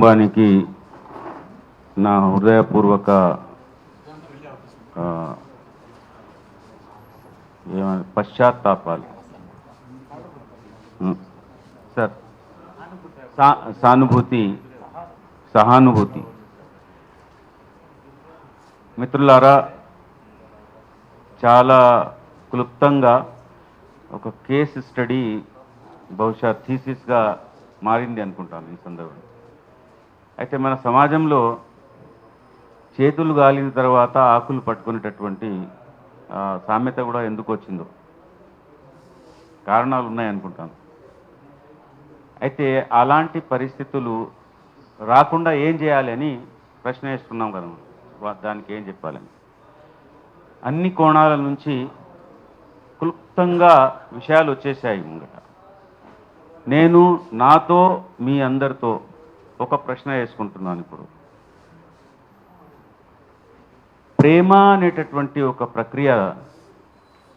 కుటుంబానికి నా హృదయపూర్వక పశ్చాత్తాపాలు. సార్ సా సానుభూతి సహానుభూతి. మిత్రులారా చాలా క్లుప్తంగా ఒక కేస్ స్టడీ బహుశా థీసిస్గా మారింది అనుకుంటాను ఈ సందర్భంలో. అయితే మన సమాజంలో చేతులు గాలిన తర్వాత ఆకులు పట్టుకునేటటువంటి సామెత కూడా ఎందుకు వచ్చిందో కారణాలు ఉన్నాయనుకుంటాను. అయితే అలాంటి పరిస్థితులు రాకుండా ఏం చేయాలి అని ప్రశ్న వేసుకున్నాం కదా దానికి ఏం చెప్పాలని. అన్ని కోణాల నుంచి క్లుప్తంగా విషయాలు వచ్చేసాయి ముంగట. నేను నాతో మీ అందరితో ఒక ప్రశ్న వేసుకుంటున్నాను ఇప్పుడు. ప్రేమ అనేటటువంటి ఒక ప్రక్రియ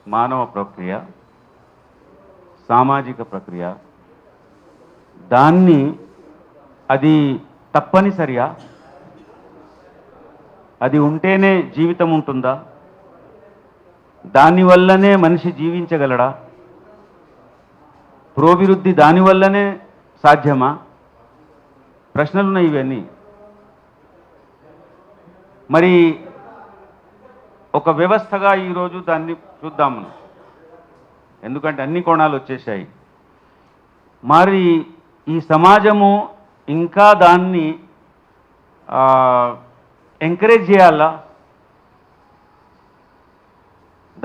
మానవ ప్రక్రియ సామాజిక ప్రక్రియ. దాన్ని అది తప్పనిసరిగా అది ఉంటేనే జీవితం ఉంటుందా? దానివల్లనే మనిషి జీవించగలడా? ప్రోభివృద్ధి దానివల్లనే సాధ్యమా? ప్రశ్నలు ఉన్నాయి ఇవన్నీ. మరి ఒక వ్యవస్థగా ఈరోజు దాన్ని చూద్దాము. ఎందుకంటే అన్ని కోణాలు వచ్చేసాయి మరి ఈ సమాజము ఇంకా దాన్ని ఎంకరేజ్ చేయాలా?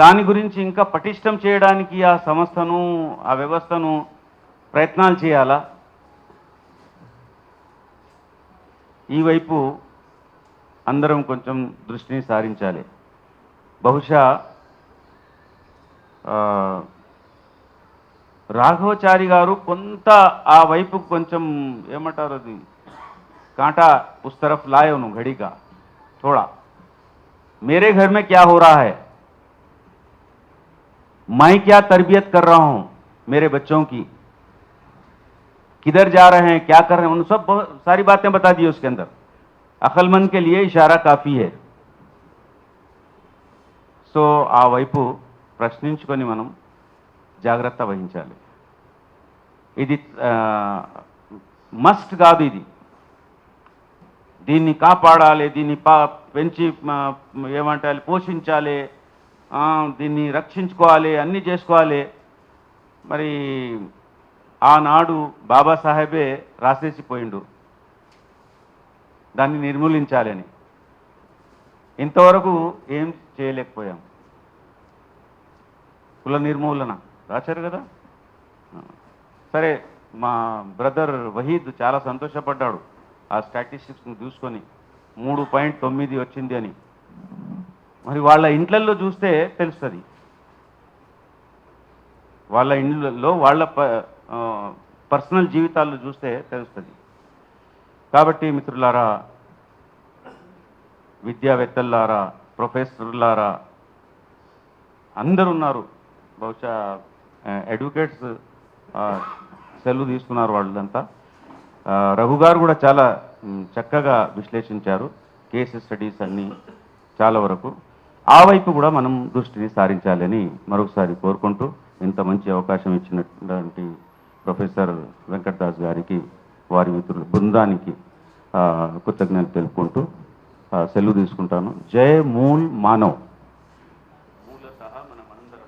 దాని గురించి ఇంకా పటిష్టం చేయడానికి ఆ సంస్థను ఆ వ్యవస్థను ప్రయత్నాలు చేయాలా? ఈ వైపు అందరం కొంచెం దృష్టిని సారించాలి బహుశా ఆ, రాఘవచారి గారు కొంత ఆ వైపు కొంచెం ఏమంటారు అది कांटा उस तरफ लाए उन्होंने घड़ी का थोड़ा मेरे घर में क्या हो रहा है मैं क्या तरबियत कर रहा हूं मेरे बच्चों की किधर जा रहे हैं क्या कर रहे हैं उन सब बहुत सारी बातें बता दी उसके अंदर अक्लमंद के लिए इशारा काफी है సో ఆ వైపు ప్రశ్నించుకొని మనం జాగ్రత్త వహించాలి ఇది మస్ట్ కాదు ఇది దీన్ని కాపాడాలి దీన్ని పా పెంచి మ, ఏమంటాలి పోషించాలి ఆ, దీన్ని రక్షించుకోవాలి అన్నీ చేసుకోవాలి మరి ఆనాడు బాబాసాహెబే రాసేసిపోయిండు. దాన్ని నిర్మూలించాలని. ఇంతవరకు ఏం చేయలేకపోయాం. కుల నిర్మూలన. రాశారు కదా? సరే మా బ్రదర్ వహీద్ చాలా సంతోషపడ్డాడు ఆ స్టాటిస్టిక్స్ని చూసుకొని. మూడు పాయింట్ తొమ్మిది వచ్చింది అని. మరి వాళ్ళ ఇండ్లల్లో చూస్తే తెలుస్తుంది. వాళ్ళ ఇండ్లలో వాళ్ళ పర్సనల్ జీవితాల్లో చూస్తే తెలుస్తుంది. కాబట్టి మిత్రులారా విద్యావేత్తలారా ప్రొఫెసర్లారా అందరు ఉన్నారు బహుశా అడ్వకేట్స్ సెలవు తీసుకున్నారు వాళ్ళంతా. రఘు గారు కూడా చాలా చక్కగా విశ్లేషించారు. కేసు స్టడీస్ అన్నీ చాలా వరకు. ఆ వైపు కూడా మనం దృష్టిని సారించాలని మరొకసారి కోరుకుంటూ ఇంత మంచి అవకాశం ఇచ్చినటువంటి ప్రొఫెసర్ వెంకటదాస్ గారికి వారి మిత్రులు బృందానికి కృతజ్ఞతలు తెలుపుకుంటూ సెలవు తీసుకుంటాను. జయ మూల్ మానవ్.